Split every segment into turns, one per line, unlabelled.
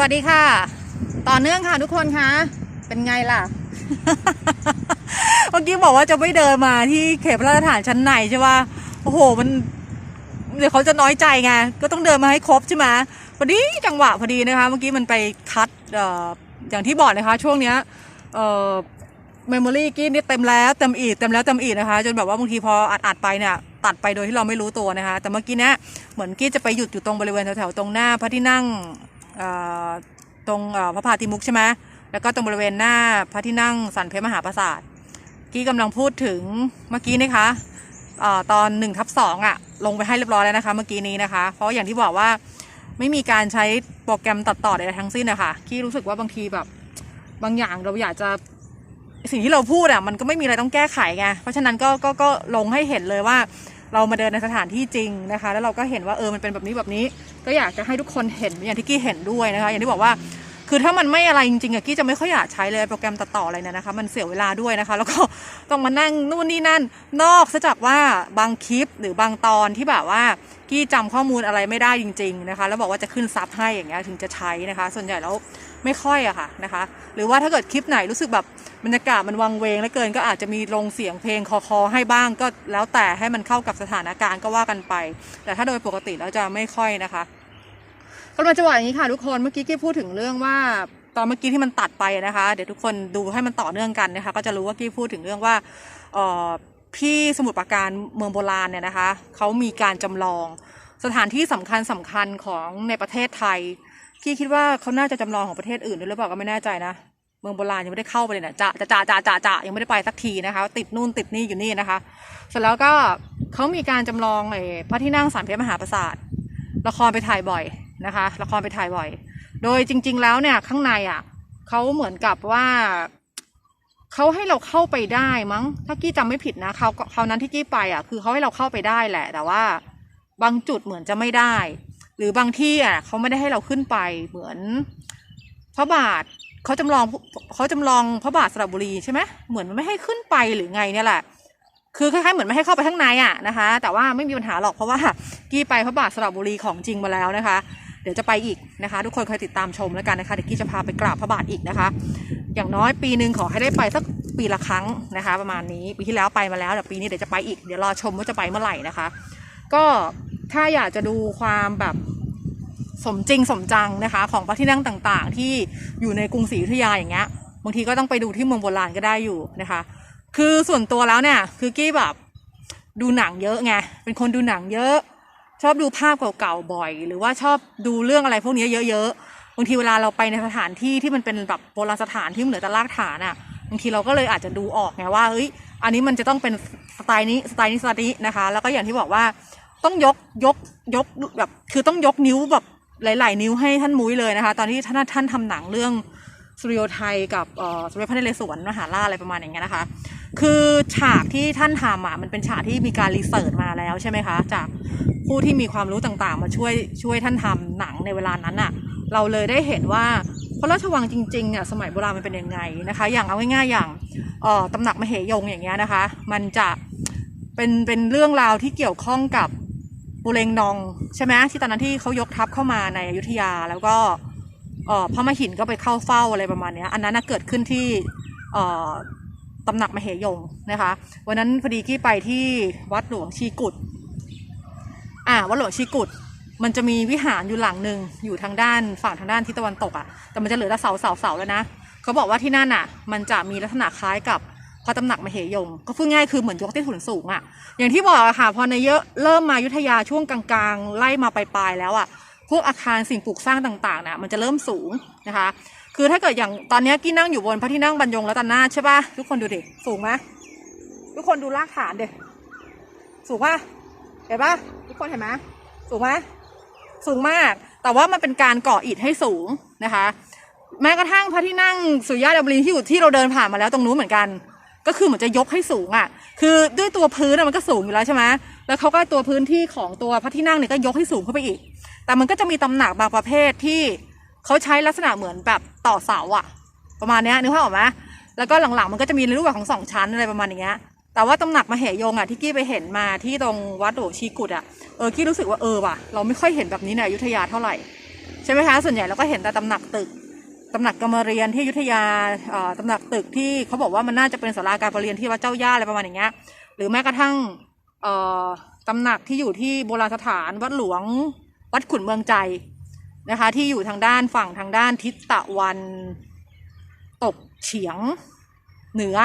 วัสดีค่ะ ต่อเนื่องค่ะทุกคนคะเป็นไงล่ะ เมื่อกี้บอกว่าจะไม่เดินมาที่เขตพระราชฐานชั้นในใช่ป่ะโอ้โห มันเดี๋ยวเขาจะน้อยใจไง ก็ต้องเดินมาให้ครบใช่ไหมพอดีจังหวะพอดีนะคะ เมื่อกี้มันไปคัดเอออย่างที่บอกนะคะ ช่วงเนี้ยเอ่อเมมโมรี่กี้นี่เต็มแล้วเต็มอีกเต็มแล้วเต็มอีกนะคะ จนแบบว่าบางทีพออัดอัดไปเนี่ยตัดไปโดยที่เราไม่รู้ตัวนะคะ แต่เมื่อกี้เนี้ยเหมือนกี้จะไปหยุดอยู่ตรงบริเวณแถวๆตรงหน้าพระที่นั่ง ตรงพระพาติมุกใช่ไหมแล้วก็ตรงบริเวณหน้าพระที่นั่งสันเพชรมหาปราสาทกี้กำลังพูดถึงเมื่อกี้นะคะตอนหนึ่งทับสองอะลงไปให้เรียบร้อยแล้วนะคะ เมื่อกี้นี้นะคะ เพราะอย่างที่บอกว่าไม่มีการใช้โปรแกรมตัดต่อใดๆทั้งสิ้นนะคะกี้รู้สึกว่าบางทีแบบบางอย่างเราอยากจะสิ่งที่เราพูดอะมันก็ไม่มีอะไรต้องแก้ไขไงเพราะฉะนั้นก็ก็ก็ลงให้เห็นเลยว่า เรามาเดินในสถานที่จริงนะคะ แล้วเราก็เห็นว่าเออมันเป็นแบบนี้แบบนี้ ก็อยากจะให้ทุกคนเห็นอย่างที่กี้เห็นด้วยนะคะ อย่างที่บอกว่าคือถ้ามันไม่อะไรจริงๆอะกี้จะไม่ค่อยอยากใช้เลยโปรแกรมตัดต่ออะไรเนี่ยนะคะ มันเสียเวลาด้วยนะคะ แล้วก็ต้องมานั่งนู่นนี่นั่น นอกซะจากว่าบางคลิปหรือบางตอนที่แบบว่ากี้จำข้อมูลอะไรไม่ได้จริง ๆนะคะ แล้วบอกว่าจะขึ้นซับให้อย่างเงี้ยถึงจะใช้นะคะ ส่วนใหญ่แล้ว ไม่ค่อยอะค่ะนะคะหรือว่าถ้าเกิดคลิปไหนรู้สึกแบบบรรยากาศมันวังเวงเหลือเกินก็อาจจะมีลงเสียงเพลงคอคอให้บ้างก็แล้วแต่ให้มันเข้ากับสถานการณ์ก็ว่ากันไป แต่ถ้าโดยปกติแล้วจะไม่ค่อยนะคะก็มาจะบอกอย่างนี้ค่ะทุกคนเมื่อกี้กี้พูดถึงเรื่องว่าตอนเมื่อกี้ที่มันตัดไปนะคะ เดี๋ยวทุกคนดูให้มันต่อเนื่องกันนะคะก็จะรู้ว่ากี้พูดถึงเรื่องว่าพี่สมุทรปราการเมืองโบราณเนี่ยนะคะเขามีการจำลองสถานที่สำคัญสำคัญของในประเทศไทย กี้คิดว่าเขาน่าจะจำลองของประเทศอื่นด้วยหรือเปล่าก็ไม่แน่ใจนะ เมืองโบราณยังไม่ได้เข้าไปเลยนะจะจะจะจะจะจะยังไม่ได้ไปสักทีนะคะ ติดนู่นติดนี่อยู่นี่นะคะ เสร็จแล้วก็เขามีการจำลองไอ้พระที่นั่งสันเพชรมหาปราสาทละครไปถ่ายบ่อยนะคะ ละครไปถ่ายบ่อย โดยจริง ๆ แล้วเนี่ยข้างในอะเขาเหมือนกับว่าเขาให้เราเข้าไปได้มั้ง ถ้ากี้จำไม่ผิดนะเขาคราวนั้นที่กี้ไปอะ คือเขาให้เราเข้าไปได้แหละ แต่ว่า บางจุดเหมือนจะไม่ได้ หรือบางที่อะเขาไม่ได้ให้เราขึ้นไปเหมือนพระบาทเขาจำลองเขาจำลองพระบาทสระบุรีใช่ไหมเหมือนไม่ให้ขึ้นไปหรือไงเนี่ยแหละ คือคล้ายๆเหมือนไม่ให้เข้าไปข้างในอะนะคะ แต่ว่าไม่มีปัญหาหรอกเพราะว่ากี้ไปพระบาทสระบุรีของจริงมาแล้วนะคะ เดี๋ยวจะไปอีกนะคะ ทุกคนคอยติดตามชมแล้วกันนะคะเดี๋ยวกี้จะพาไปกราบพระบาทอีกนะคะ อย่างน้อยปีหนึ่งขอให้ได้ไปสักปีละครั้งนะคะ ประมาณนี้ปีที่แล้วไปมาแล้วแต่ปีนี้เดี๋ยวจะไปอีกเดี๋ยวรอชมว่าจะไปเมื่อไหร่นะคะ ก็ถ้าอยากจะดูความแบบสมจริงสมจังนะคะ ของพระที่นั่งต่างๆ ที่อยู่ในกรุงศรีอยุธยาอย่างเงี้ยบางทีก็ต้องไปดูที่เมืองโบราณก็ได้อยู่นะคะ คือส่วนตัวแล้วเนี่ยคือกี้แบบดูหนังเยอะไงเป็นคนดูหนังเยอะ ชอบดูภาพเก่าๆบ่อย หรือว่าชอบดูเรื่องอะไรพวกนี้เยอะๆบางทีเวลาเราไปในสถานที่ที่มันเป็นแบบโบราณสถานที่มันเหลือแต่รากฐานอะบางทีเราก็เลยอาจจะดูออกไงว่าเฮ้ย อันนี้มันจะต้องเป็นสไตล์นี้สไตล์นี้สไตล์นี้นะคะ แล้วก็อย่างที่บอกว่าต้องยกยกยกแบบคือต้องยกนิ้วแบบหลาย ๆ นิ้วให้ท่านมุ้ยเลยนะคะ ตอนที่ท่านท่านทำหนังเรื่องสุริโยไทยกับสมเด็จพระนเรศวรมหาราอะไรประมาณอย่างเงี้ยนะคะ คือฉากที่ท่านทำอะมันเป็นฉากที่มีการรีเสิร์ชมาแล้วใช่ไหมคะ จากผู้ที่มีความรู้ต่างๆ มาช่วยช่วยท่านทำหนังในเวลานั้นอะ เราเลยได้เห็นว่า พระราชวังจริงๆเนี่ยสมัยโบราณมันเป็นยังไงนะคะ อย่างเอาง่ายๆอย่างออตำหนักมเหยงอย่างเงี้ยนะคะ มันจะเป็นเป็นเรื่องราวที่เกี่ยวข้องกับบุเรงนองใช่ไหมที่ตอนนั้นที่เขายกทัพเข้ามาในอยุธยาแล้วก็เออพระมหินก็ไปเข้าเฝ้าอะไรประมาณเนี้ยอันนั้นนะเกิดขึ้นที่เออตำหนักมเหยงนะคะ วันนั้นพอดีกี้ไปที่วัดหลวงชีกุดอ่าวัดหลวงชีกุด มันจะมีวิหารอยู่หลังหนึ่งอยู่ทางด้านฝั่งทางด้านทิศตะวันตกอะ่ะแต่มันจะเหลือแต่เสาเสาเสาแล้วนะเขาบอกว่าที่นั่นอะ มันจะมีลักษณะคล้ายกับพระตำหนักมเหยง ก็พูดง่ายคือเหมือนยกใต้ถุนสูงอะ่ะ อย่างที่บอกอะค่ะพอในเยอะเริ่มมายุทธยาช่วงกลางๆ ไล่มาปลายๆแล้วอะ่ะพวกอาคารสิ่งปลูกสร้างต่างๆน่ะมันจะเริ่มสูงนะคะ คือถ้าเกิดอย่างตอนนี้กี้นั่งอยู่บนพระที่นั่งบรรยงรัตนนาใช่ปะทุกคนดูดิสูงไหมทุกคนดูรากฐานเด็สูงปะเห็นปะทุกคนเห็นไหมสูงไหม สูงมาก แต่ว่ามันเป็นการก่ออิฐให้สูงนะคะ แม้กระทั่งพระที่นั่งสุริยะเดบรีที่อยู่ที่เราเดินผ่านมาแล้วตรงนู้นเหมือนกัน ก็คือเหมือนจะยกให้สูงอะ คือด้วยตัวพื้นอะมันก็สูงอยู่แล้วใช่ไหมแล้วเขาก็ตัวพื้นที่ของตัวพระที่นั่งเนี่ยก็ยกให้สูงขึ้นไปอีก แต่มันก็จะมีตำหนักบางประเภทที่เขาใช้ลักษณะเหมือนแบบต่อเสาอะประมาณนี้นึกภาพออกไหมแล้วก็หลังๆมันก็จะมีในรูปแบบของสองชั้นอะไรประมาณอย่างเงี้ย แต่ว่าตำหนักมาเหยงอะที่กี้ไปเห็นมาที่ตรงวัดโดชีกุดอะเออกี้รู้สึกว่าเออว่ะเราไม่ค่อยเห็นแบบนี้ในอยุธยาเท่าไหร่ใช่ไหมคะส่วนใหญ่เราก็เห็นแต่ตำหนักตึกตำหนักกรรมเรียนที่อยุธยาเอ่อตำหนักตึกที่เขาบอกว่ามันน่าจะเป็นศาลาการประเรียนที่วัดเจ้าย่าอะไรประมาณอย่างเงี้ย หรือแม้กระทั่งเอ่อตำหนักที่อยู่ที่โบราณสถานวัดหลวงวัดขุนเมืองใจนะคะ ที่อยู่ทางด้านฝั่งทางด้านทิศตะวันตกเฉียงเหนือ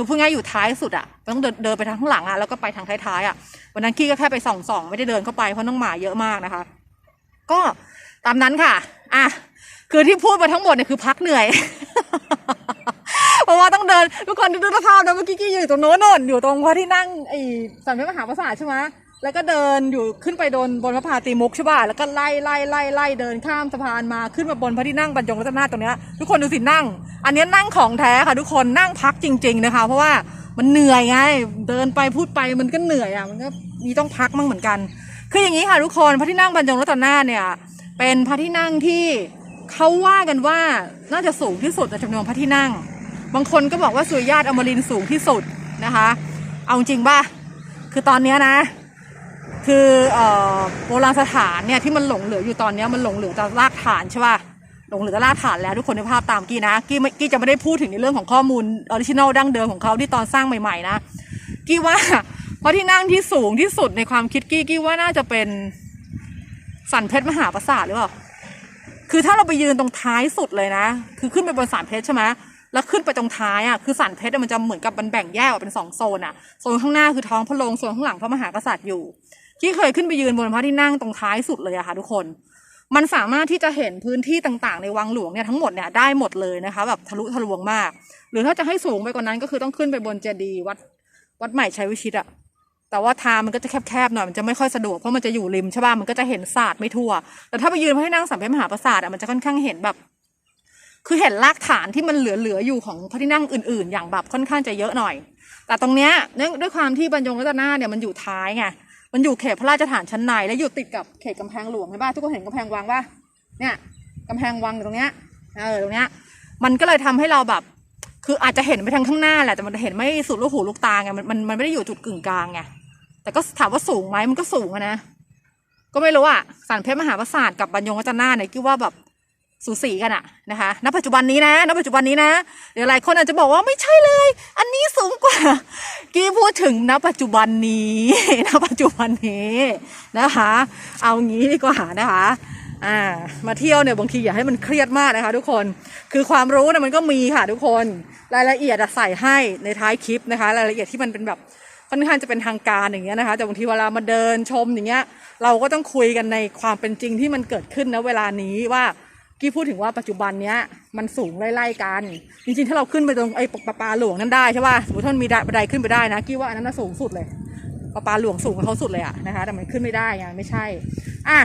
คือพูดง่ายอยู่ท้ายสุดอะต้องเดินเดินไปทางข้างหลังอะแล้วก็ไปทางท้ายๆอะวันนั้นกี้ก็แค่ไปส่องส่องๆไม่ได้เดินเข้าไปเพราะน้องหมาเยอะมากนะคะ ก็ตามนั้นค่ะอะคือที่พูดมาทั้งหมดเนี่ยคือพักเหนื่อย เพราะว่าต้องเดินทุกคนดูสภาพนะเมื่อกี้กี้อยู่ตรงโน้นโน่นอยู่ตรงพระที่นั่งไอ้สันเพชรมหาภาษาใช่ไหม แล้วก็เดินอยู่ขึ้นไปโดนบนพระพาตีมุกใช่ป่ะแล้วก็ไล่ไล่ไล่ไล่เดินข้ามสะพานมาขึ้นมาบนพระที่นั่งบรรจงรัตนาตรงเนี้ยทุกคนดูสินั่ง อันเนี้ยนั่งของแท้ค่ะทุกคนนั่งพักจริง ๆนะคะ เพราะว่ามันเหนื่อยไงเดินไปพูดไปมันก็เหนื่อยอะมันก็มีต้องพักมั่งเหมือนกันคืออย่างนี้ค่ะทุกคนพระที่นั่งบรรจงรัตนาเนี่ยเป็นพระที่นั่งที่เขาว่ากันว่าน่าจะสูงที่สุดในจำนวนพระที่นั่ง บางคนก็บอกว่าสุริยาตอมรินสูงที่สุดนะคะ เอาจริงป่ะคือตอนเนี้ยนะ คือโบราณสถานเนี่ยที่มันหลงเหลืออยู่ตอนนี้มันหลงเหลือแต่รากฐานใช่ป่ะหลงเหลือแต่รากฐานแล้วทุกคนในภาพตามกี้นะกี้กี้จะไม่ได้พูดถึงในเรื่องของข้อมูลออริจินอลดั้งเดิมของเขาที่ตอนสร้างใหม่ๆนะกี้ว่าเพราะที่นั่งที่สูงที่สุดในความคิดกี้กี้ว่าน่าจะเป็นสันเพชรมหาปราสาทหรือเปล่าคือถ้าเราไปยืนตรงท้ายสุดเลยนะ คือขึ้นไปบนสันเพชรใช่ไหมแล้วขึ้นไปตรงท้ายอะคือสันเพชรมันจะเหมือนกับมันแบ่งแยกออกเป็นสองโซนอะโซนข้างหน้าคือท้องพระโรงโซนข้างหลังพระมหากษัตริย์อยู่ ที่เคยขึ้นไปยืนบนพระที่นั่งตรงท้ายสุดเลยอะค่ะทุกคน มันสามารถที่จะเห็นพื้นที่ต่างๆ ในวังหลวงเนี่ยทั้งหมดเนี่ยได้หมดเลยนะคะแบบทะลุทะลวงมาก หรือถ้าจะให้สูงไปกว่านั้นก็คือต้องขึ้นไปบนเจดีย์วัดวัดใหม่ชัยวิชิตอะแต่ว่าทางมันก็จะแคบๆหน่อยมันจะไม่ค่อยสะดวกเพราะมันจะอยู่ริมใช่ป่ะมันก็จะเห็นศาสตร์ไม่ทั่ว แต่ถ้าไปยืนพระที่นั่งสัมเพมหาปราสาทอะมันจะค่อนข้างเห็นแบบ คือเห็นรากฐานที่มันเหลือๆอยู่ของพระที่นั่งอื่น ๆ อย่างแบบค่อนข้างจะเยอะหน่อย แต่ตรงเนี้ยเนื่องด้วยความที่บรรยงรัตนาเนี่ยมันอยู่ท้ายไง มันอยู่เขตพระราชฐานชั้นในและอยู่ติดกับเขตกำแพงหลวงใช่ป่ะทุกคนเห็นกำแพงวังป่ะเนี่ยกำแพงวังอยู่ตรงเนี้ยเออตรงเนี้ยมันก็เลยทำให้เราแบบ คืออาจจะเห็นไปทางข้างหน้าแหละแต่มันเห็นไม่สุดลูกหูลูกตาไงมันมันมันไม่ได้อยู่จุดกึ่งกลางไงแต่ก็ถามว่าสูงไหมมันก็สูงนะก็ไม่รู้อะสันเพชรมหาปราสาทกับบรรยงรัตนาเนี่ยคิดว่าแบบ สูสีกันอะนะคะณปัจจุบันนี้นะณปัจจุบันนี้นะเดี๋ยวหลายคนอาจจะบอกว่าไม่ใช่เลย อันนี้สูงกว่า กี้พูดถึงณปัจจุบันนี้ณปัจจุบันนี้นะคะ เอางี้ดีกว่านะคะอ่ามาเที่ยวเนี่ยบางทีอย่าให้มันเครียดมากนะคะ ทุกคนคือความรู้เนี่ยมันก็มีค่ะทุกคนรายละเอียดใส่ให้ในท้ายคลิปนะคะ รายละเอียดที่มันเป็นแบบค่อนข้างจะเป็นทางการอย่างเงี้ยนะคะ แต่บางทีเวลามาเดินชมอย่างเงี้ย เราก็ต้องคุยกันในความเป็นจริงที่มันเกิดขึ้นนะเวลานี้ว่า กี้พูดถึงว่าปัจจุบันเนี้ยมันสูงไล่ๆกัน จริงๆ ถ้าเราขึ้นไปตรงไอ้ปะปาหลวงนั่นได้ใช่ป่ะสมมติถ้ามันมีบันไดขึ้นไปได้นะกี้ว่าอันนั้นสูงสุดเลยปะปาหลวงสูงกว่าเขาสุดเลยอะนะคะ แต่มันขึ้นไม่ได้ไงไม่ใช่ อะ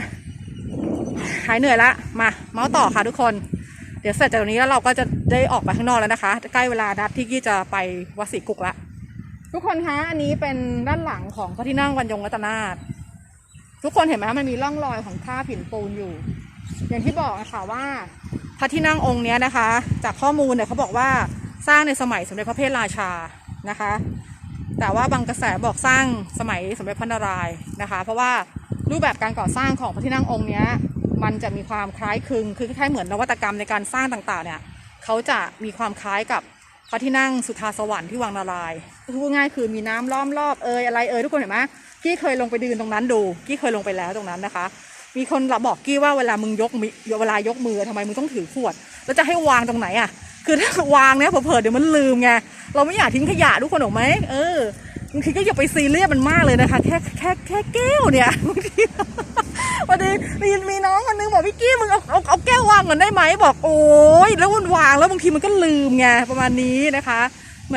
หายเหนื่อยละมาเมาส์ต่อค่ะทุกคน เดี๋ยวเสร็จจากตรงนี้แล้วเราก็จะได้ออกไปข้างนอกแล้วนะคะ ใกล้เวลานัดที่กี้จะไปวัดศรีกุกละทุกคนคะอันนี้เป็นด้านหลังของพระที่นั่งวันยงรัตนาถทุกคนเห็นไหมคะมันมีร่องรอยของท่าผินปูนอยู่ อย่างที่บอกนะคะว่าพระที่นั่งองค์นี้นะคะ จากข้อมูลเนี่ยเขาบอกว่าสร้างในสมัยสมเด็จพระเพทราชานะคะ แต่ว่าบางกระแสบอกสร้างสมัยสมเด็จพระนารายณ์นะคะ เพราะว่ารูปแบบการก่อสร้างของพระที่นั่งองค์นี้มันจะมีความคล้ายคลึงคือคล้ายเหมือนนวัตกรรมในการสร้างต่างๆเนี่ยเขาจะมีความคล้ายกับพระที่นั่งสุทาสวรรค์ที่วังนารายณ์พูดง่ายคือมีน้ำล้อมรอบเอยอะไรเอยทุกคนเห็นไหมกี้เคยลงไปดืนตรงนั้นดูกี้เคยลงไปแล้วตรงนั้นนะคะ มีคนบอกกี้ว่าเวลามึงยกมือเวลายกมือทำไมมึงต้องถือขวด แล้วจะให้วางตรงไหนอะ คือถ้าวางเนี่ยเผลอๆเดี๋ยวมันลืมไง เราไม่อยากทิ้งขยะทุกคนหรอกไหมเออบางทีก็อย่าไปซีเรียสมันมากเลยนะคะ แค่แค่แค่แก้วเนี่ยบางทีวันนี้มีมีน้องคนนึงบอกพี่กี้มึงเอาเอาเอาแก้ววางก่อนได้ไหมบอกโอ้ยแล้วมันวางแล้วบางทีมันก็ลืมไงประมาณนี้นะคะแหม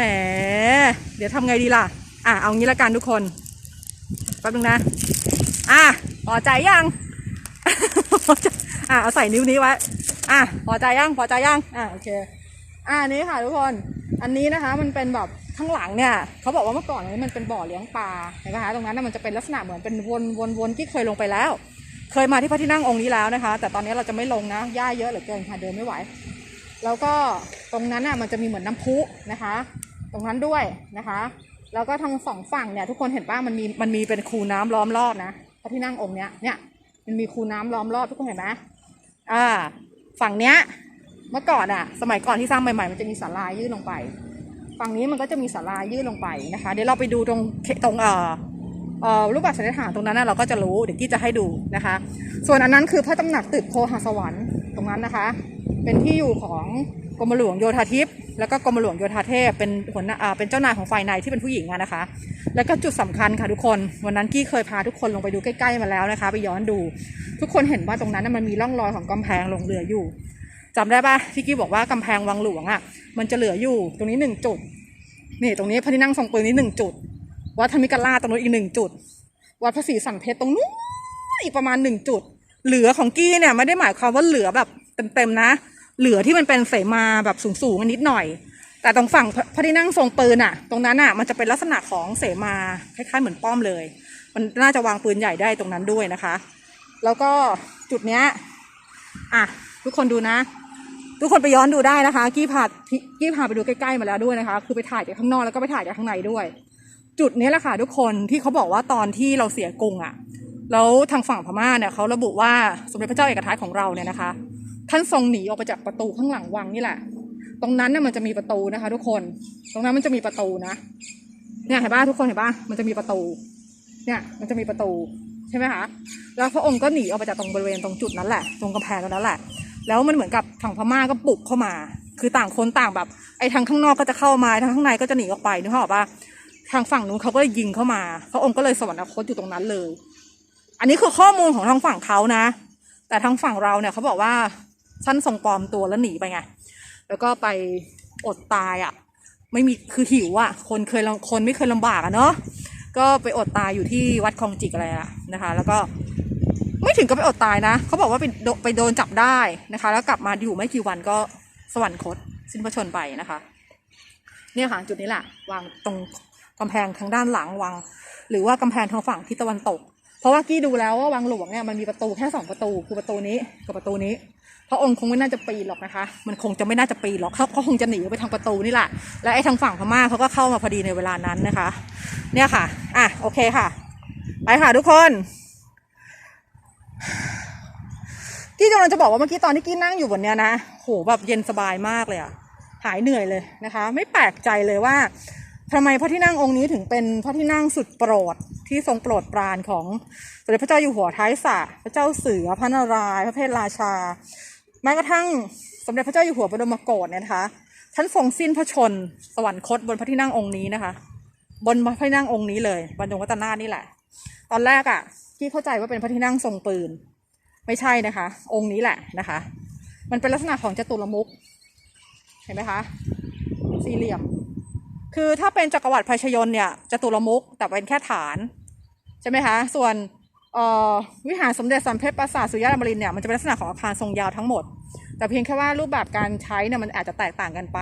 เดี๋ยวทำไงดีล่ะ อะเอางี้ละกันทุกคนแป๊บนึงนะ อะพอใจยัง อะเอาใส่นิ้วนี้ไว้ อะพอใจยังพอใจยังอะโอเคอะนี้ค่ะทุกคน อันนี้นะคะมันเป็นแบบข้างหลังเนี่ยเขาบอกว่าเมื่อก่อนนี้มันเป็นบ่อเลี้ยงปลาเห็นไหมคะตรงนั้นน่ะมันจะเป็นลักษณะเหมือนเป็นวนวนวนที่เคยลงไปแล้ว เคยมาที่พระที่นั่งองค์นี้แล้วนะคะ แต่ตอนนี้เราจะไม่ลงนะหญ้าเยอะเหลือเกินค่ะเดินไม่ไหว แล้วก็ตรงนั้นน่ะมันจะมีเหมือนน้ำพุนะคะ ตรงนั้นด้วยนะคะ แล้วก็ทางสองฝั่งเนี่ยทุกคนเห็นป่ะมันมีมันมีเป็นคูน้ำล้อมรอบนะพระที่นั่งองค์เนี้ยเนี่ย มันมีคูน้ำล้อมรอบทุกคนเห็นไหมอ่า ฝั่งเนี้ย เมื่อก่อนอะสมัยก่อนที่สร้างใหม่ๆ มันจะมีศาลายื่นลงไป ฝั่งนี้มันก็จะมีศาลายื่นลงไปนะคะ เดี๋ยวเราไปดูตรงตรงเอ่อเอ่อรูปแบบสันนิษฐานตรงนั้นนะเราก็จะรู้เดี๋ยวกี้จะให้ดูนะคะ ส่วนอันนั้นคือพระตำหนักตึกโพหสวรรค์ตรงนั้นนะคะ เป็นที่อยู่ของกรมหลวงโยธาทิพย์ แล้วก็กรมหลวงโยธาเทพเป็นหัวหน้าเป็นเจ้านายของฝ่ายในที่เป็นผู้หญิงนะคะ แล้วก็จุดสำคัญค่ะทุกคน วันนั้นกี้เคยพาทุกคนลงไปดูใกล้ๆมาแล้วนะคะ ไปย้อนดู ทุกคนเห็นว่าตรงนั้นน่ะมันมีร่องรอยของกำแพงลงเรืออยู่จำได้ปะที่กี้บอกว่ากำแพงวังหลวงอะมันจะเหลืออยู่ตรงนี้หนึ่งจุดนี่ตรงนี้พระที่นั่งทรงปืนนี้หนึ่งจุด วัดธรรมิกราตรงนู้นอีกหนึ่งจุด วัดพระศรีสันเพชรตรงนู้นอีกประมาณหนึ่งจุด เหลือของกี้เนี่ยไม่ได้หมายความว่าเหลือแบบเต็มๆนะ เหลือที่มันเป็นเสมาแบบสูงๆนิดหน่อย แต่ตรงฝั่งพระพระที่นั่งทรงปืนอะตรงนั้นอะมันจะเป็นลักษณะของเสมาคล้ายๆ เหมือนป้อมเลย มันน่าจะวางปืนใหญ่ได้ตรงนั้นด้วยนะคะ แล้วก็จุดเนี้ยอะทุกคนดูนะ ทุกคนไปย้อนดูได้นะคะ กี้พากี้พาไปดูใกล้ๆมาแล้วด้วยนะคะ คือไปถ่ายจากข้างนอกแล้วก็ไปถ่ายจากข้างในด้วย จุดนี้แหละค่ะทุกคนที่เขาบอกว่าตอนที่เราเสียกรุงอะ่ะแล้วทางฝั่งพม่าเนี่ยเขาระบุว่าสมเด็จพระเจ้าเอกทัยของเราเนี่ยนะคะ ท่านทรงหนีออกไปจากประตูข้างหลังวังนี่แหละ ตรงนั้นน่ะมันจะมีประตูนะคะ ทุกคน ตรงนั้นมันจะมีประตูนะ เนี่ยเห็นป่ะทุกคนเห็นป่ะมันจะมีประตู เนี่ยมันจะมีประตูใช่ไหมคะแล้วพระองค์ก็หนีออกไปจากตรงบริเวณตรงจุดนั้นแหละ ตรงกำแพงตรงนั้นแหละ แล้วมันเหมือนกับฝั่งพม่าก็ปลุกเข้ามา คือต่างคนต่างแบบ ไอ้ทางข้างนอกก็จะเข้ามาทางข้างในก็จะหนีออกไปนึกออกป่ะทางฝั่งนู้นเขาก็ยยิงเข้ามา พระองค์ก็เลยสวรรคตอยู่ตรงนั้นเลย อันนี้คือข้อมูลของทางฝั่งเขานะ แต่ทางฝั่งเราเนี่ยเขาบอกว่า ท่านทรงปลอมตัวแล้วหนีไปไง แล้วก็ไปอดตายอะ ไม่มีคือหิวอะ คนเคยคนไม่เคยลำบากอะเนาะ ก็ไปอดตายอยู่ที่วัดคลองจิกอะไรอะนะคะ แล้วก็ไม่ถึงก็ไปอดตายนะ เขาบอกว่าไปโดไปโดนจับได้นะคะ แล้วกลับมาอยู่ไม่กี่วันก็สวรรคตสิ้นพระชนไปนะคะ เนี่ยค่ะจุดนี้แหละวางตรงกำแพงทางด้านหลังวาง หรือว่ากำแพงทางฝั่งทิศตะวันตก เพราะว่ากี้ดูแล้วว่าวังหลวงเนี่ยมันมีประตูแค่สองประตูคือประตูนี้กับประตูนี้ พระองค์คงไม่น่าจะปีนหรอกนะคะ มันคงจะไม่น่าจะปีนหรอกเขาเขาคงจะหนีไปทางประตูนี่แหละ และไอ้ทางฝั่งพม่าเขาก็เข้ามาพอดีในเวลานั้นนะคะ เนี่ยค่ะ อะโอเคค่ะ ไปค่ะทุกคน กี้กำลังจะบอกว่าเมื่อกี้ตอนที่กี้นั่งอยู่บนเนี้ยนะ โหแบบเย็นสบายมากเลยอะหายเหนื่อยเลยนะคะ ไม่แปลกใจเลยว่าทำไมพระที่นั่งองค์นี้ถึงเป็นพระที่นั่งสุดโปรดที่ทรงโปรดปรานของสมเด็จพระเจ้าอยู่หัวท้ายสระพระเจ้าเสือพระนารายณ์พระเพทราชา ม้กระทั่งสมเด็จพระเจ้าอยู่หัวบรมโกศเนี่ยนะคะท่านทรงสิ้นพระชนสวรรคตบนพระที่นั่งองค์นี้นะคะ บนพระที่นั่งองค์นี้เลยบรรจงวัฒนานี่แหละ ตอนแรกอะ่ะที่เข้าใจว่าเป็นพระที่นั่งทรงปืน ไม่ใช่นะคะ องค์นี้แหละนะคะ มันเป็นลักษณะของจตุรมุขเห็นไหมคะสี่เหลี่ยม คือถ้าเป็นจักรวรรดิภัยชยนต์เนี่ยจตุรมุขแต่เป็นแค่ฐานใช่ไหมคะส่วนอ่อวิหารสมเด็จสัมเพชรปราสาทสุริยะอมรินเนี่ยมันจะเป็นลักษณะของอาคารทรงยาวทั้งหมด แต่เพียงแค่ว่ารูปแบบการใช้เนี่ยมันอาจจะแตกต่างกันไป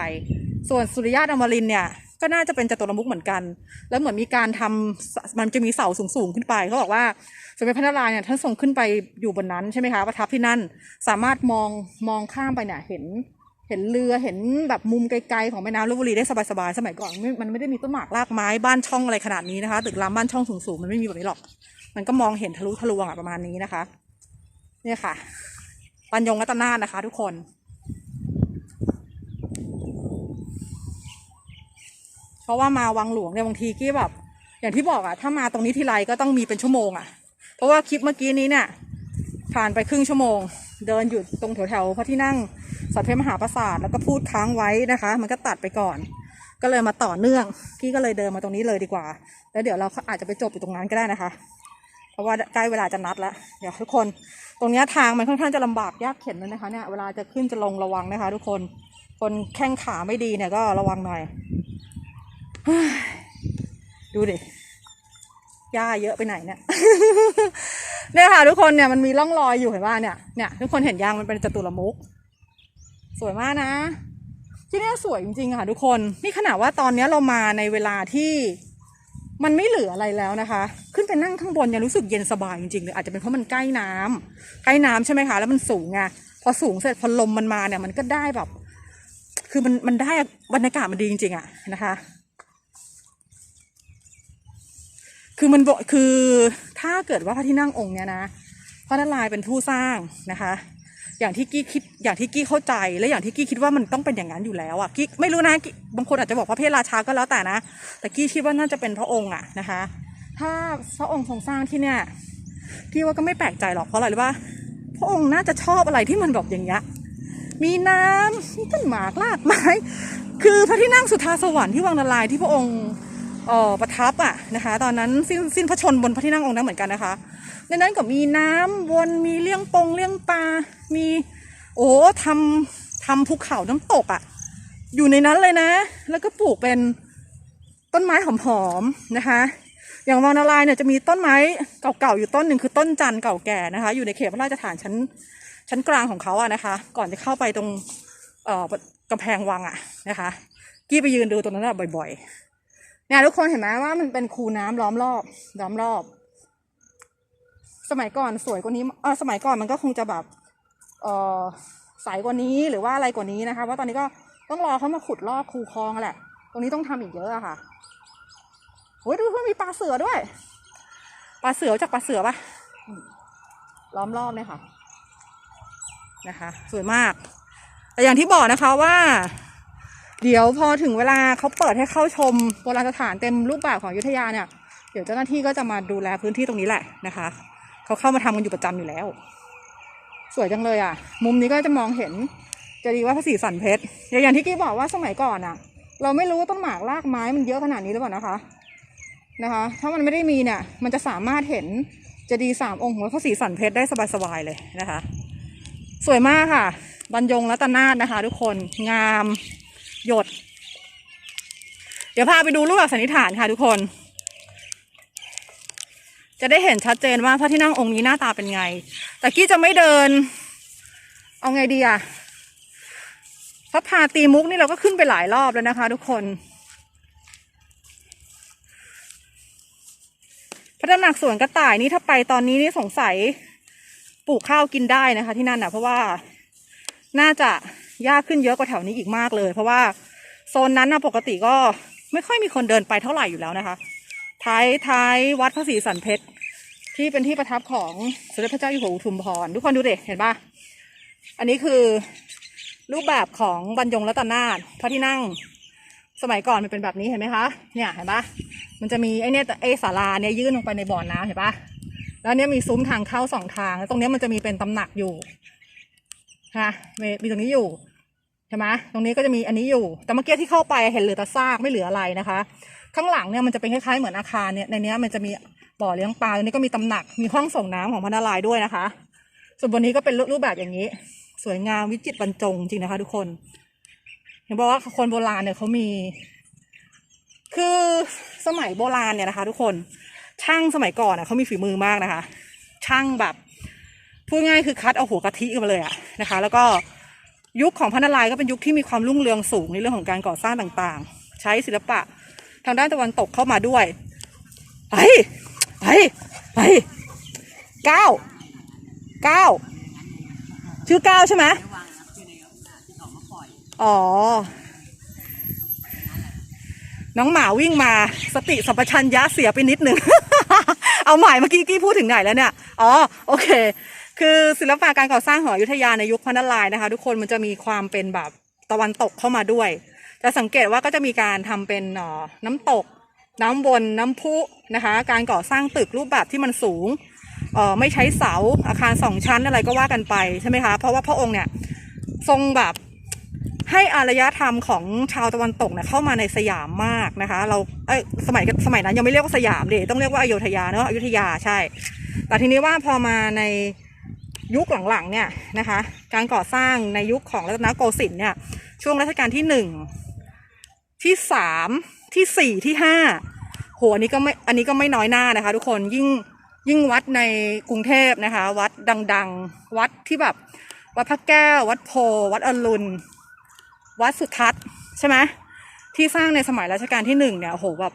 ส่วนสุริยะอมรินเนี่ยก็น่าจะเป็นจตุรมุขเหมือนกัน แล้วเหมือนมีการทำสมันจะมีเสาสูงๆขึ้นไปเขาบอกว่าสมเด็จพระนารายณ์เนี่ยท่านทรงขึ้นไปอยู่บนนั้นใช่ไหมคะประทับที่นั่นสามารถมองมองข้ามไปเนี่ยเห็น เห็นเรือเห็นแบบมุมไกลๆของแม่น้ำลพบุรีได้สบายๆสมัยก่อนม่มันไม่ได้มีต้นหมากรากไม้บ้านช่องอะไรขนาดนี้นะคะตึกรามบ้านช่องสูงๆมันไม่มีแบบนี้หรอก มันก็มองเห็นทะลุทะลวงอะประมาณนี้นะคะ เนี่ยค่ะ ปัญยงรัตนานะคะ ทุกคนเพราะว่ามาวังหลวงเนี่ยบางทีกี้แบบ อย่างที่บอกอะถ้ามาตรงนี้ทีไรก็ต้องมีเป็นชั่วโมงอะเพราะว่าคลิปเมื่อกี้นี้เนี่ยผ่านไปครึ่งชั่วโมง เดินอยู่ตรงแถวๆพระที่นั่งสัตว์เพชรมหาปราสาทแล้วก็พูดค้างไว้นะคะ มันก็ตัดไปก่อน ก็เลยมาต่อเนื่องกี้ก็เลยเดินมาตรงนี้เลยดีกว่า แล้วเดี๋ยวเราอาจจะไปจบอยู่ตรงนั้นก็ได้นะคะ เพราะว่าใกล้เวลาจะนัดแล้วเดี๋ยวทุกคน ตรงนี้ทางมันค่อนข้างจะลำบากยากเข็นเลยนะคะเนี่ยเวลาจะขึ้นจะลงระวังนะคะ ทุกคน คนแข้งขาไม่ดีเนี่ยก็ระวังหน่อย ดูดิหญ้าเยอะไปไหนเนี่ยเนี่ยค่ะทุกคนเนี่ยมันมีร่องรอยอยู่เห็นว่าเนี่ยเนี่ยทุกคนเห็นยางมันเป็นจตุรมุขสวยมากนะ ที่นี่สวยจริงๆค่ะ ทุกคน นี่ขนาดว่าตอนนี้เรามาในเวลาที่ มันไม่เหลืออะไรแล้วนะคะ ขึ้นไปนั่งข้างบนยังรู้สึกเย็นสบายจริงๆเลยอาจจะเป็นเพราะมันใกล้น้ำใกล้น้ำใช่ไหมคะ แล้วมันสูงไงพอสูงเสร็จพอลมมันมาเนี่ย มันก็ได้แบบ คือมันมันได้บรรยากาศมันดีจริงๆอะนะคะ คือมันบคือถ้าเกิดว่าพระที่นั่งองค์เนี้ยนะพระนารายณ์เป็นผู้สร้างนะคะ อย่างที่กี้คิดอย่างที่กี้เข้าใจ และอย่างที่กี้คิดว่ามันต้องเป็นอย่างนั้นอยู่แล้วอะกี้ไม่รู้นะกี้บางคนอาจจะบอกพระเพทราชาก็แล้วแต่นะ แต่กี้คิดว่าน่าจะเป็นพระองค์อะนะคะ ถ้าพระองค์ทรงสร้างที่เนี่ยกี้ว่าก็ไม่แปลกใจหรอกเพราะอะไรรู้ป่ะพระองค์น่าจะชอบอะไรที่มันแบบอย่างเงี้ยมีน้ำมีต้นหมากรากไม้ คือพระที่นั่งสุทาสวรรค์ที่วังนารายที่พระองค์ เอ่อประทับอะนะคะ ตอนนั้นสิ้นสิ้นพระชนบนพระที่นั่งองค์นั้นเหมือนกันนะคะ ในนั้นก็มีน้ำวนมีเลี้ยงปงเลี้ยงปลา มีโอ้ทำทำภูเขาน้ำตกอะ อยู่ในนั้นเลยนะ แล้วก็ปลูกเป็นต้นไม้หอมๆนะคะ อย่างวานารายเนี่ยจะมีต้นไม้เก่าๆอยู่ต้นหนึ่งคือต้นจันทร์เก่าแก่นะคะ อยู่ในเขตพระราชฐานชั้นชั้นกลางของเขาอะนะคะ ก่อนจะเข้าไปตรงเอ่อกำแพงวังอะนะคะ กี้ไปยืนดูตรงนั้นบ่อยๆ เนี่ยทุกคนเห็นไหมว่ามันเป็นคูน้ำล้อมรอบล้อมรอบ สมัยก่อนสวยกว่านี้เออสมัยก่อนมันก็คงจะแบบเออใสกว่านี้หรือว่าอะไรกว่านี้นะคะเพราะตอนนี้ก็ต้องรอเขามาขุดลอกคูคลองแหละ ตรงนี้ต้องทำอีกเยอะอะค่ะโอ้ยดูเพื่อนมีปลาเสือด้วยปลาเสือจากปลาเสือปะล้อมรอบเลยค่ะ นะคะ สวยมาก แต่อย่างที่บอกนะคะว่า เดี๋ยวพอถึงเวลาเขาเปิดให้เข้าชมโบราณสถานเต็มรูปแบบของยุทธยาเนี่ย เดี๋ยวเจ้าหน้าที่ก็จะมาดูแลพื้นที่ตรงนี้แหละนะคะ เขาเข้ามาทำกันอยู่ประจำอยู่แล้ว สวยจังเลยอะ มุมนี้ก็จะมองเห็นเจะดีย์ว่าดพระศรีสันเพชรอย่างที่กี้บอกว่าสมัยก่อนอะ เราไม่รู้ว่าต้นหมากรากไม้มันเยอะขนาดนี้หรือเปล่านะคะนะคะ ถ้ามันไม่ได้มีเนี่ย มันจะสามารถเห็นเจดีย์สามองค์ของพระศรีสันเพชรได้สบายๆเลยนะคะ สวยมากค่ะ บรรยงรัตนาถนะคะ ทุกคนงาม หยด เดี๋ยวพาไปดูรูปแบบสันนิษฐานค่ะทุกคน จะได้เห็นชัดเจนว่าพระที่นั่งองค์นี้หน้าตาเป็นไง แต่กี้จะไม่เดิน เอาไงดีอะพระพาตีมุกนี่เราก็ขึ้นไปหลายรอบแล้วนะคะ ทุกคนพระตำหนักสวนกระต่ายนี่ถ้าไปตอนนี้นี่สงสัยปลูกข้าวกินได้นะคะ ที่นั่นนะเพราะว่าน่าจะ ยากขึ้นเยอะกว่าแถวนี้อีกมากเลย เพราะว่าโซนนั้นนะปกติก็ไม่ค่อยมีคนเดินไปเท่าไหร่อยู่แล้วนะคะ ท้ายท้ายวัดพระศรีสันเพชรที่เป็นที่ประทับของสมเด็จพระเจ้าอยู่หัวอุทุมพรทุกคนดูเด็เห็นปะอันนี้คือรูปแบบของบรรยงรัตนาถพระที่นั่ง สมัยก่อนมันเป็นแบบนี้เห็นไหมคะ เนี่ยเห็นปะมันจะมีไอเนี่ยไอศาลาเนี่ยยื่นลงไปในบ่อน้ำเห็นปะแล้วเนี่ยมีซุ้มทางเข้าสองทาง แล้วตรงเนี้ยมันจะมีเป็นตำหนักอยู่ ค่ะมีมีตรงนี้อยู่ใช่ไหมตรงนี้ก็จะมีอันนี้อยู่ แต่เมื่อกี้ที่เข้าไปเห็นเหลือแต่ซากไม่เหลืออะไรนะคะ ข้างหลังเนี่ยมันจะเป็นคล้ายๆเหมือนอาคารเนี่ยในนี้มันจะมีบ่อเลี้ยงปลาตรงนี้ก็มีตำหนักมีห้องส่งน้ำของพนารายด้วยนะคะ ส่วนบนนี้ก็เป็นรูปแบบอย่างนี้ สวยงามวิจิตรบรรจงจริงนะคะ ทุกคนเห็นบอกว่าคนโบราณเนี่ยเขามี คือสมัยโบราณเนี่ยนะคะ ทุกคนช่างสมัยก่อนอะเขามีฝีมือมากนะคะ ช่างแบบ พูดง่ายคือคัดเอาหัวกะทิมาเลยอะนะคะ แล้วก็ยุคของพระนารายณ์ก็เป็นยุคที่มีความรุ่งเรืองสูงในเรื่องของการก่อสร้างต่างๆ ใช้ศิลปะทางด้านตะวันตกเข้ามาด้วยไปไปไปเก้าเก้าชื่อเก้าใช่ไหมอ๋อ น้องหมาวิ่งมาสติสัมปชัญญะเสียไปนิดนึง เอาใหม่เมื่อกี้กี้พูดถึงไหนแล้วเนี่ย อ๋อ โอเค คือศิลปะการก่อสร้างของอยุธยาในยุคพระนารายณ์นะคะ ทุกคนมันจะมีความเป็นแบบตะวันตกเข้ามาด้วย จะสังเกตว่าก็จะมีการทำเป็นน้ำตก น้ำวนน้ำพุนะคะ การก่อสร้างตึกรูปแบบที่มันสูงเออไม่ใช้เสาอาคารสองชั้นอะไรก็ว่ากันไปใช่ไหมคะ เพราะว่าพระองค์เนี่ยทรงแบบให้อารยธรรมของชาวตะวันตกเนี่ยเข้ามาในสยามมากนะคะ เราเอ้ยสมัยสมัยนั้นยังไม่เรียกว่าสยามเดิต้องเรียกว่าอโยธยาเนอะอยุธยาใช่ แต่ทีนี้ว่าพอมาใน ยุคหลังๆเนี่ยนะคะ การก่อสร้างในยุคของรัตนโกสินทร์เนี่ย ช่วงรัชกาลที่หนึ่งที่สามที่สี่ที่ห้าโหอันนี้ก็ไม่อันนี้ก็ไม่น้อยหน้านะคะ ทุกคนยิ่งยิ่งวัดในกรุงเทพนะคะ วัดดังๆ วัดที่แบบ วัดพระแก้ว วัดโพ วัดอรุณ วัดสุทัศน์ใช่ไหมที่สร้างในสมัยรัชกาลที่หนึ่งเนี่ยโอ้โหแบบ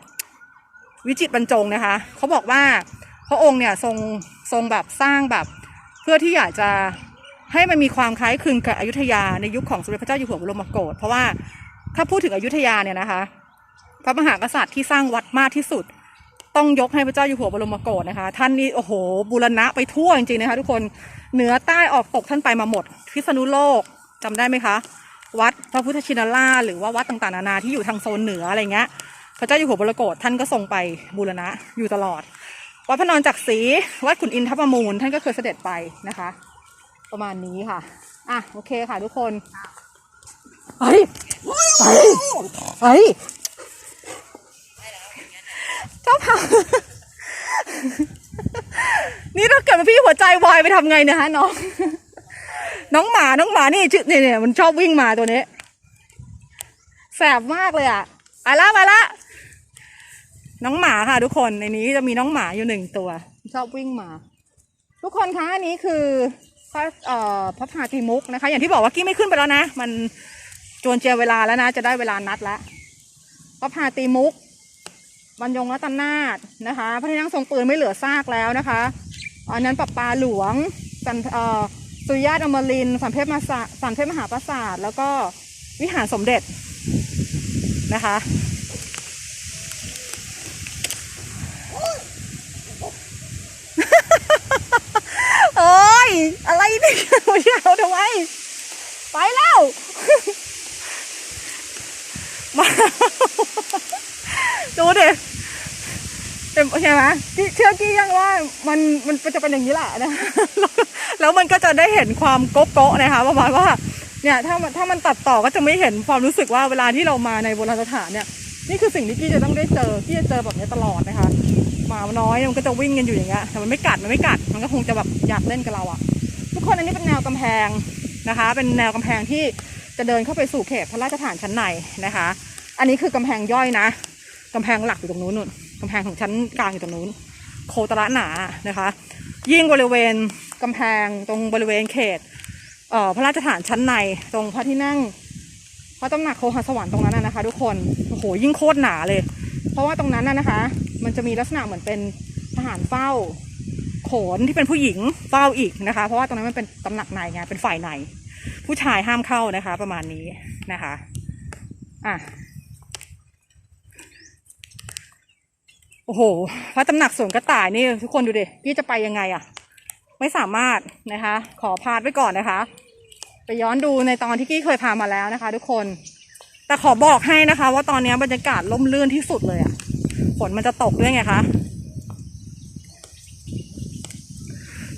วิจิตรบรรจงนะคะ เขาบอกว่าพระองค์เนี่ยทรงทรงแบบสร้างแบบ เพื่อที่อยากจะให้มันมีความคล้ายคลึงกับอยุธยาในยุคของสมเด็จพระเจ้าอยู่หัวบรมโกศเพราะว่าถ้าพูดถึงอยุธยาเนี่ยนะคะ พระมหากษัตริย์ที่สร้างวัดมากที่สุด ต้องยกให้พระเจ้าอยู่หัวบรมโกศนะคะ ท่านนี่โอ้โหบูรณะไปทั่วจริงๆนะคะ ทุกคนเหนือใต้ออกตกท่านไปมาหมด พิษณุโลกจำได้ไหมคะ วัดพระพุทธชินราชหรือว่าวัดต่างๆนานาที่อยู่ทางโซนเหนืออะไรเงี้ยพระเจ้าอยู่หัวบรมโกศท่านก็ทรงไปบูรณะอยู่ตลอด วัดพระนอนจักรีวัดขุนอินทรประมูล ท่านก็เคยเสด็จไปนะคะ ประมาณนี้ค่ะ อะโอเคค่ะทุกคนไปไปไปเจ้าค่ะนี่ถ้าเกิดเป็นพี่หัวใจวายไปทำไงเนี่ยฮะน้อง น้องหมาน้องหมานี่ชื่อเนี่ยเนี่ยมันชอบวิ่งมาตัวนี้ แสบมากเลยอะไปละไปละ น้องหมาค่ะทุกคนในนี้จะมีน้องหมาอยู่หนึ่งตัว ชอบวิ่งมา ทุกคนคะอันนี้คือพระเอ่อพระพาติมุกนะคะ อย่างที่บอกว่ากี้ไม่ขึ้นไปแล้วนะ มันจวนเจียเวลาแล้วนะ จะได้เวลานัดแล้วพระพาติมุกบรรยงรัตนาถนะคะ พระที่นั่งทรงปืนไม่เหลือซากแล้วนะคะอันนั้นปรับปาหลวงสันเอ่อสุริยาตอมรินสันเพชรมาสาสันเพชรมหาปราสาทแล้วก็วิหารสมเด็จนะคะ โอ้ยอะไรเนี่ ยไม่เอาทำไม ไปแล้ว มา ดูดิเต็มใช่ไหมเชื่อกี้ยังว่ามันมันจะเป็นอย่างนี้แหละนะแล้วมันก็จะได้เห็นความโก๊ะโก๊ะนะคะประมาณว่าเนี่ยถ้ามันถ้ามันตัดต่อก็จะไม่เห็นความรู้สึกว่าเวลาที่เรามาในโบราณสถานเนี่ย นี่คือสิ่งที่กี้จะต้องได้เจอกี้จะเจอแบบนี้ตลอดนะคะหมาน้อยมันก็จะวิ่งกันอยู่อย่างเงี้ยแต่มันไม่กัดมันไม่กัดมันก็คงจะแบบอยากเล่นกับเราอะ คนอันนี้เป็นแนวกำแพงนะคะ เป็นแนวกำแพงที่จะเดินเข้าไปสู่เขตพระราชฐานชั้นในนะคะ อันนี้คือกำแพงย่อยนะกำแพงหลักอยู่ตรงนู้นนู่นกำแพงของชั้นกลางอยู่ตรงนู้น โคตระหนานะคะ ยิ่งบริเวณกำแพงตรงบริเวณเขตเออพระราชฐานชั้นในตรงพระที่นั่งพระตำหนักโคหสวรรค์ตรงนั้นนะคะ ทุกคนโอ้โหยิ่งโคตรหนาเลย เพราะว่าตรงนั้นนะนะคะ มันจะมีลักษณะเหมือนเป็นทหารเฝ้า โขนที่เป็นผู้หญิงเฝ้าอีกนะคะ เพราะว่าตรงนั้นมันเป็นตำหนักในไงเป็นฝ่ายในผู้ชายห้ามเข้านะคะ ประมาณนี้นะคะอะโอ้โหพระตำหนักสวนกระต่ายนี่ทุกคนดูดิพี่จะไปยังไงอะ่ะ ไม่สามารถนะคะ ขอพาดไว้ก่อนนะคะ ไปย้อนดูในตอนที่กี้เคยพามาแล้วนะคะ ทุกคนแต่ขอบอกให้นะคะ ว่าตอนนี้บรรยากาศล่มลื่นที่สุดเลยอะ่ะฝนมันจะตกด้วยไงคะ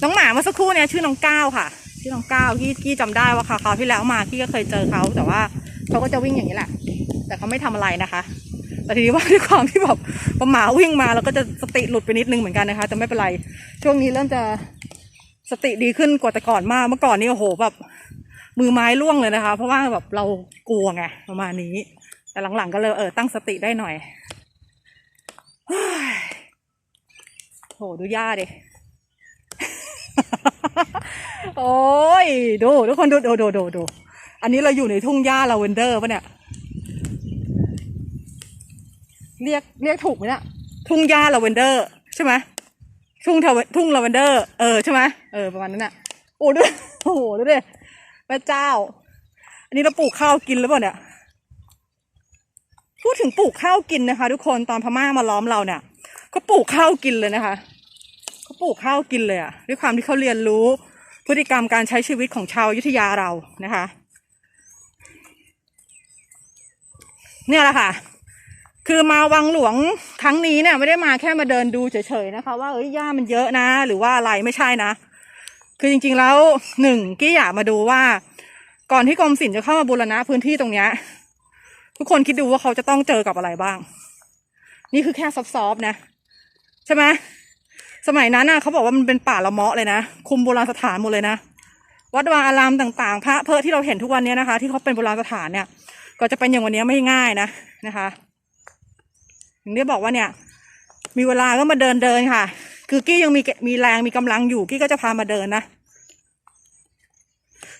น้องหมาเมื่อสักครู่เนี่ยชื่อน้องก้าวค่ะ ชื่อน้องก้าวที่กี้จำได้ว่าคราวที่แล้วมากี้ก็เคยเจอเขาแต่ว่าเขาก็จะวิ่งอย่างนี้แหละ แต่เขาไม่ทำอะไรนะคะ แต่ทีนี้ว่าด้วยความที่แบบพอหมาวิ่งมาเราก็จะสติหลุดไปนิดนึงเหมือนกันนะคะแต่ไม่เป็นไร ช่วงนี้เริ่มจะสติดีขึ้นกว่าแต่ก่อนมากเมื่อก่อนนี่โอ้โหแบบมือไม้ร่วงเลยนะคะ เพราะว่าแบบเรากลัวไงประมาณนี้ แต่หลังๆก็เลยเออตั้งสติได้หน่อยโหดูหญ้าดิ โอ้ย ดูทุกคนดูดูดูดูดูอันนี้เราอยู่ในทุ่งหญ้าลาเวนเดอร์ปะเนี่ย เรียกเรียกถูกไหมเนี่ย ทุ่งหญ้าลาเวนเดอร์ใช่ไหมทุ่งทาเวทุ่งลาเวนเดอร์ เออใช่ไหมเออประมาณนั้นน่ะ โอ้ดูโอ้โหดูดิพระเจ้า อันนี้เราปลูกข้าวกินหรือเปล่าเนี่ย พูดถึงปลูกข้าวกินนะคะ ทุกคนตอนพม่ามาล้อมเราเนี่ย ก็ปลูกข้าวกินเลยนะคะ ปลูกข้าวกินเลยอะด้วยความที่เขาเรียนรู้พฤติกรรมการใช้ชีวิตของชาวยุทธยาเรานะคะ เนี่ยแหละค่ะ คือมาวังหลวงครั้งนี้เนี่ยไม่ได้มาแค่มาเดินดูเฉยๆนะคะ ว่าเอ้ยหญ้ามันเยอะนะ หรือว่าอะไรไม่ใช่นะ คือจริงๆแล้วหนึ่งกี้อยากมาดูว่า ก่อนที่กรมศิลป์จะเข้ามาบูรณะพื้นที่ตรงเนี้ยทุกคนคิดดูว่าเขาจะต้องเจอกับอะไรบ้าง นี่คือแค่ซอฟๆนะ ใช่ไหม สมัยนั้นน่ะเขาบอกว่ามันเป็นป่าละเมาะเลยนะ คุมโบราณสถานหมดเลยนะ วัดวาอารามต่างๆ พระเพอที่เราเห็นทุกวันนี้นะคะ ที่เขาเป็นโบราณสถานเนี่ย ก็จะเป็นอย่างวันนี้ไม่ง่ายนะนะคะถึงได้บอกว่าเนี่ย มีเวลาก็มาเดินเดินค่ะ คือกี้ยังมีมีแรงมีกำลังอยู่กี้ก็จะพามาเดินนะ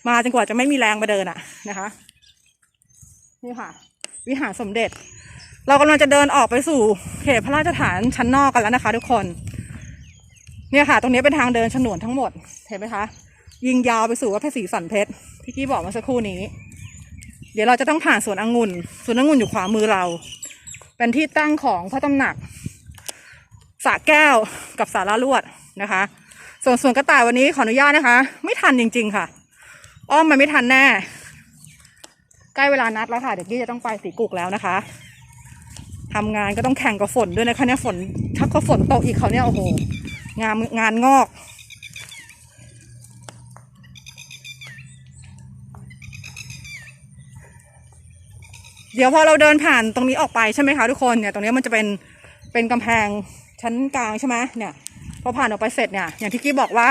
มาจนกว่าจะไม่มีแรงมาเดินอะนะคะนี่ค่ะ วิหารสมเด็จ เรากำลังจะเดินออกไปสู่เขตพระราชฐานชั้นนอกกันแล้วนะคะ ทุกคน เนี่ยค่ะ ตรงนี้เป็นทางเดินฉนวนทั้งหมด เห็นไหมคะ ยิงยาวไปสู่วัดพระศรีสันเพชรพี่กี้บอกมาสักครู่นี้ เดี๋ยวเราจะต้องผ่านสวนองุ่นสวนองุ่นอยู่ขวามือเรา เป็นที่ตั้งของพระตำหนักสระแก้วกับสาราลวดนะคะ ส่วนสวนกระต่ายวันนี้ขออนุญาตนะคะ ไม่ทันจริง ๆ ค่ะ อ้อมมันไม่ทันแน่ ใกล้เวลานัดแล้วค่ะ เดี๋ยวกี้จะต้องไปสีกุกแล้วนะคะทำงานก็ต้องแข่งกับฝนด้วยนะคะเนี่ยฝนถ้าเขาฝนตกอีกเขาเนี่ยโอ้โห งานงานงอก เดี๋ยวพอเราเดินผ่านตรงนี้ออกไปใช่ไหมคะทุกคนเนี่ยตรงนี้มันจะเป็นเป็นกำแพงชั้นกลางใช่ไหมเนี่ยพอผ่านออกไปเสร็จเนี่ยอย่างที่กี้บอกว่า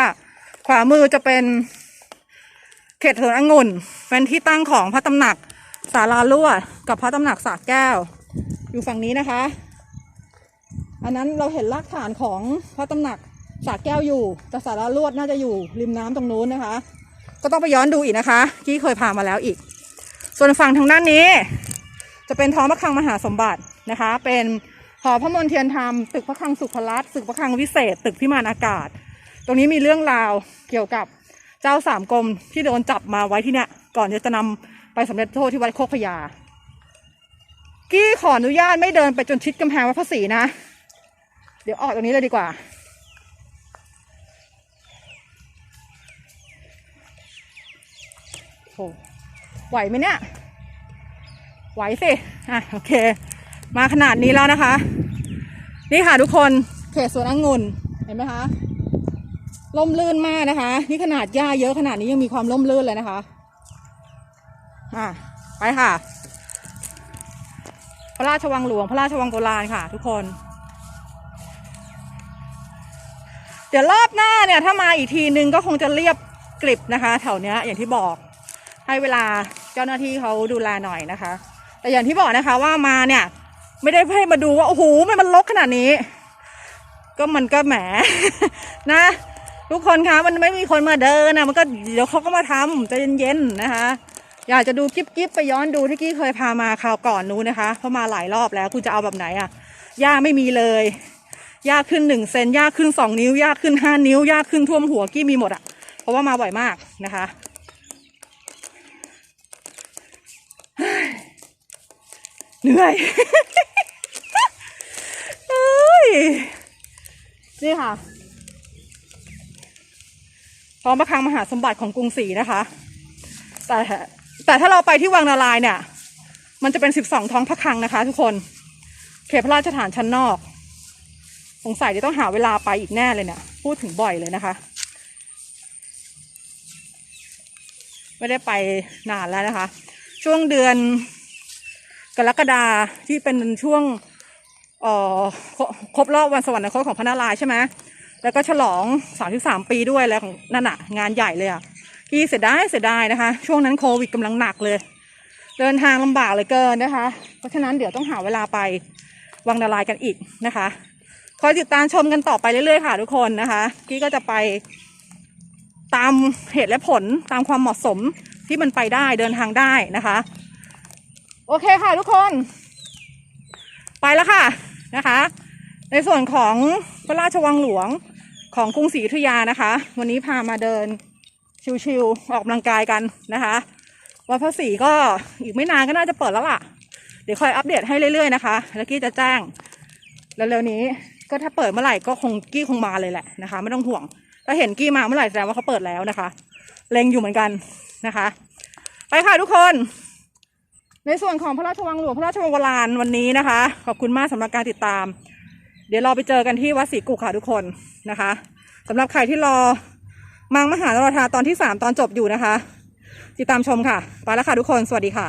ขวามือจะเป็นเขตเถินองุ่นเป็นที่ตั้งของพระตำหนักสาราลวดกับพระตำหนักสาแก้ว อยู่ฝั่งนี้นะคะ อันนั้นเราเห็นรากฐานของพระตำหนัก สาแก้วอยู่ แต่สาราลวดน่าจะอยู่ริมน้ำตรงนู้นนะคะ ก็ต้องไปย้อนดูอีกนะคะกี้เคยพามาแล้วอีก ส่วนฝั่งทางด้านนี้ จะเป็นท้องพระคลังมหาสมบัตินะคะ เป็นหอพระมนเทียนธรรมตึกพระคลังสุขลัตน์ตึกพระคลังวิเศษ ตึกพิมานอากาศ ตรงนี้มีเรื่องราวเกี่ยวกับเจ้าสามกรมที่โดนจับมาไว้ที่เนี่ยก่อนจะนำไปสำเร็จโทษที่วัดโคกพญากี้ขออนุญาตไม่เดินไปจนชิดกำแพงวัดพระศรีนะ เดี๋ยวออกตรงนี้เลยดีกว่า โห ไหวไหมเนี่ย ไหวสิ อะ โอเค มาขนาดนี้แล้วนะคะ นี่ค่ะทุกคนเขตสวนองุ่นเห็นไหมคะล่มลื่นมากนะคะ นี่ขนาดหญ้าเยอะขนาดนี้ยังมีความล่มลื่นเลยนะคะ อะ ไปค่ะ พระราชวังหลวง พระราชวังโบราณค่ะ ทุกคน เดี๋ยวรอบหน้าเนี่ย ถ้ามาอีกทีนึงก็คงจะเรียบกริบนะคะ แถวเนี้ยอย่างที่บอก ให้เวลาเจ้าหน้าที่เขาดูแลหน่อยนะคะ แต่อย่างที่บอกนะคะว่ามาเนี่ย ไม่ได้ให้มาดูว่าโอ้โหมันมันลกขนาดนี้ ก็มันก็แหมนะ ทุกคนคะมันไม่มีคนมาเดินนะมันก็เดี๋ยวเขาก็มาทำใจเย็นๆนะคะ อยากจะดูกิ๊บกิ๊บไปย้อนดูที่กี้เคยพามาคราวก่อนนู้นนะคะเพราะมาหลายรอบแล้วคุณจะเอาแบบไหนอะหญ้าไม่มีเลยหญ้าขึ้นหนึ่งเซนหญ้าขึ้นสองนิ้วหญ้าขึ้นห้านิ้วหญ้าขึ้นท่วมหัวกี้มีหมดอะเพราะว่ามาบ่อยมากนะคะ เหนื่อยเฮ้ยนี่ค่ะพร้อมพระคลังมหาสมบัติของกรุงศรีนะคะ แต่แต่ถ้าเราไปที่วังนารายเนี่ย มันจะเป็นสิบสองท้องพระคลังนะคะ ทุกคน เขตพระราชฐานชั้นนอก สงสัยจะต้องหาเวลาไปอีกแน่เลยเนี่ย พูดถึงบ่อยเลยนะคะ ไม่ได้ไปนานแล้วนะคะ ช่วงเดือน กรกฎาที่เป็นช่วงเอ่อครครบรอบวันสวรรคตของพระนารายใช่ไหมแล้วก็ฉลอง 33 ปีด้วยแล้วของนั่นน่ะงานใหญ่เลยอะที่เสียดายเสียดายนะคะ ช่วงนั้นโควิดกำลังหนักเลย เดินทางลำบากเลยเกินนะคะ เพราะฉะนั้นเดี๋ยวต้องหาเวลาไปวังนารายกันอีกนะคะคอยติดตามชมกันต่อไปเรื่อยๆค่ะทุกคนนะคะกี้ก็จะไปตามเหตุและผลตามความเหมาะสมที่มันไปได้เดินทางได้นะคะ โอเคค่ะทุกคน ไปแล้วค่ะนะคะ ในส่วนของพระราชวังหลวงของกรุงศรีอยุธยานะคะ วันนี้พามาเดินชิวๆออกกำลังกายกันนะคะวัดพระศรีก็อีกไม่นานก็น่าจะเปิดแล้วล่ะ เดี๋ยวคอยอัปเดตให้เรื่อยๆนะคะแล้วกี้จะแจ้งแล้วเร็วนี้ก็ถ้าเปิดเมื่อไหร่ก็คงกี้คงมาเลยแหละนะคะ ไม่ต้องห่วง ถ้าเห็นกี้มาเมื่อไหร่แสดงว่าเขาเปิดแล้วนะคะ เล็งอยู่เหมือนกันนะคะ ไปค่ะทุกคน ในส่วนของพระราชวังหลวงพระราชวังโบราณวันนี้นะคะ ขอบคุณมากสำหรับการติดตาม เดี๋ยวเราไปเจอกันที่วัดศรีกุกค่ะทุกคนนะคะสำหรับใครที่รอมังมหานรธาตอนที่สามตอนจบอยู่นะคะ ติดตามชมค่ะ ไปแล้วค่ะทุกคน สวัสดีค่ะ